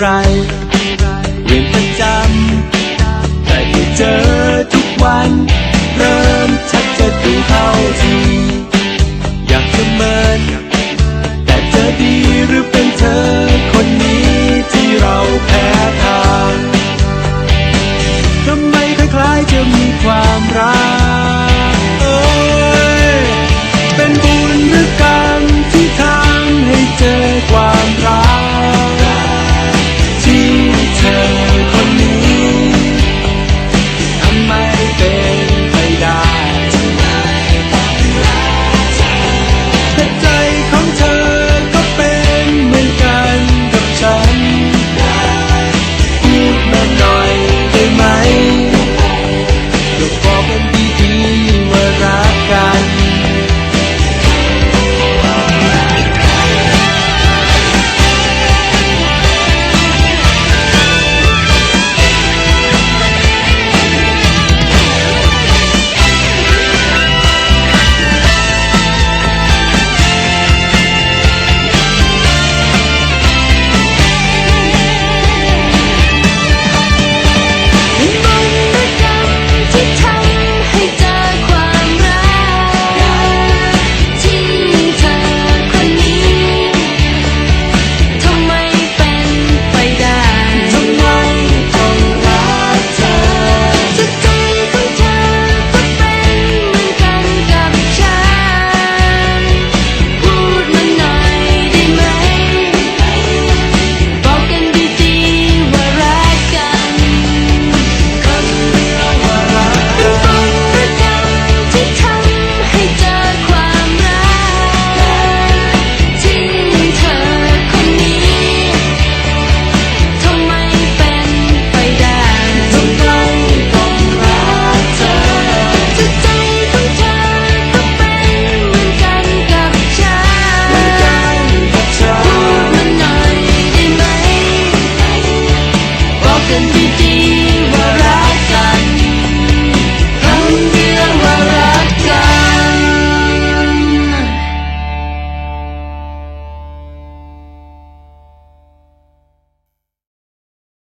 ไร เวียนประจำแต่ที่เจอทุกวัน เริ่มชักจะดูเข้าที อยากจะเมินแต่จะดีหรือเป็นเธอคนนี้ที่เราแพ้ทางทำไมคล้ายๆจะมีความรัก